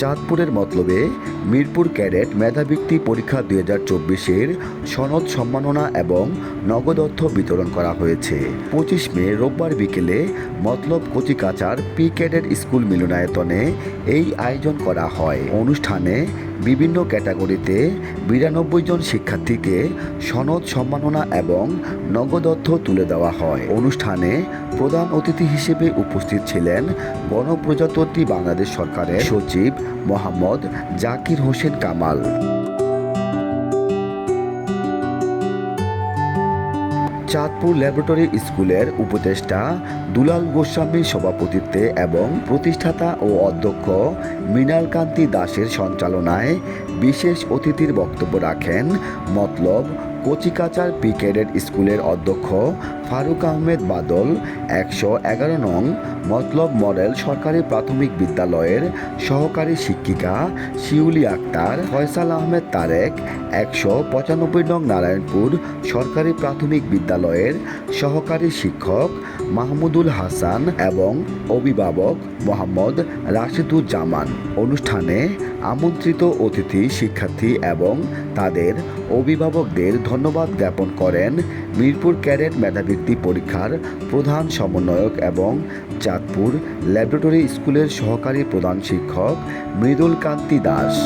চাঁদপুরের মতলবে মিরপুর ক্যাডেট মেধাবৃত্তি পরীক্ষা দুই হাজার চব্বিশের সনদ সম্মাননা এবং নগদ অর্থ বিতরণ করা হয়েছে। পঁচিশ মে রোববার বিকেলে মতলব কচিকাচার পি ক্যাডেট স্কুল মিলনায়তনে এই আয়োজন করা হয়। অনুষ্ঠানে বিভিন্ন ক্যাটাগরিতে বিরানব্বই জন শিক্ষার্থীকে সনদ সম্মাননা এবং নগদ অর্থ তুলে দেওয়া হয়। অনুষ্ঠানে প্রধান অতিথি হিসেবে উপস্থিত ছিলেন গণপ্রজাতন্ত্রী বাংলাদেশ সরকারের সচিব মোহাম্মদ জাকির হোসেন কামাল। চাঁদপুর ল্যাবরেটরি স্কুলের উপদেষ্টা দুলাল গোস্বামীর সভাপতিত্বে এবং প্রতিষ্ঠাতা ও অধ্যক্ষ মৃণালকান্তি দাসের সঞ্চালনায় বিশেষ অতিথির বক্তব্য রাখেন মতলব কচিকাচার পি ক্যাডেট স্কুলের অধ্যক্ষ ফারুক আহমেদ বাদল, একশো এগারো নং মতলব মডেল সরকারি প্রাথমিক বিদ্যালয়ের সহকারী শিক্ষিকা শিউলি আক্তার, ফয়সাল আহমেদ তারেক, একশো পঁচানব্বই নং নারায়ণপুর সরকারি প্রাথমিক বিদ্যালয়ের সহকারী শিক্ষক মাহমুদুল হাসান এবং অভিভাবক মোহাম্মদ রাশিদুজ্জামান। অনুষ্ঠানে আমন্ত্রিত অতিথি, শিক্ষার্থী এবং তাদের অভিভাবকদের ধন্যবাদ জ্ঞাপন করেন মিরপুর ক্যাডেট মেধাবৃত্তি পরীক্ষার প্রধান সমন্বয়ক এবং চাঁদপুর ল্যাবরেটরি স্কুলের সহকারী প্রধান শিক্ষক মৃদুল কান্তি দাস।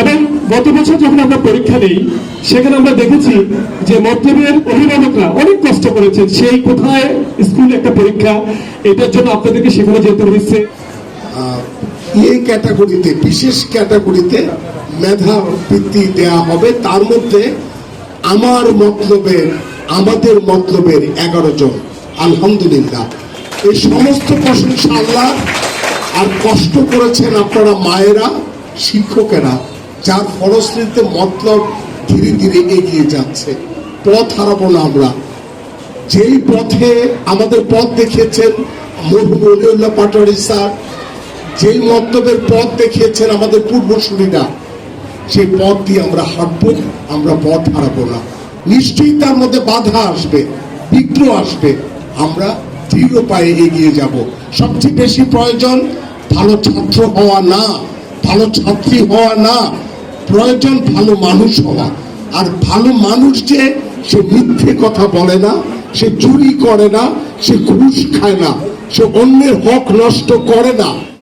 এবং গত বছর যখন আমরা পরীক্ষা দিই সেখানে আমরা দেখেছি যে মধ্যমের অভিভাবকরা অনেক কষ্ট করেছেন। সেই কোথায় স্কুল একটা পরীক্ষা, এটার জন্য আপনাদেরকে সেখানে যেতে হয়েছে। এই ক্যাটাগরিতে, বিশেষ ক্যাটাগরিতে মেধা বৃত্তি দেয়া হবে। তার মধ্যে আমার মতলবের আমাদের মতলবের এগারো জন। আলহামদুলিল্লাহ। এই সমস্ত প্রশংসা আল্লাহ। আর কষ্ট করেছেন আপনারা মায়েরা, শিক্ষকেরা। যার ফলশ্রুতিতে মতলব ধীরে ধীরে এগিয়ে যাচ্ছে। পথ হারাবো না আমরা। যেই পথে আমাদের পথ দেখিয়েছেন মরহুম অলিউল্লাহ পাটোয়ারি স্যার, যেই মন্তব্যের পথ দেখিয়েছেন আমাদের পূর্বসূরীরা, সেই পথ দিয়ে আমরা হাঁটবো, আমরা পথ হারাবো না। নিশ্চয়ই তার মধ্যে বাধা আসবে বিঘ্ন আসবে। আমরা দৃঢ় পায়ে এগিয়ে যাব। সবচেয়ে বেশি প্রয়োজন ভালো ছাত্র হওয়া না, ভালো ছাত্রী হওয়া না। প্রয়োজন ভালো মানুষ হওয়া। আর ভালো মানুষ যে, সে মিথ্যে কথা বলে না, সে চুরি করে না, সে ঘুষ খায় না, সে অন্যের হক নষ্ট করে না।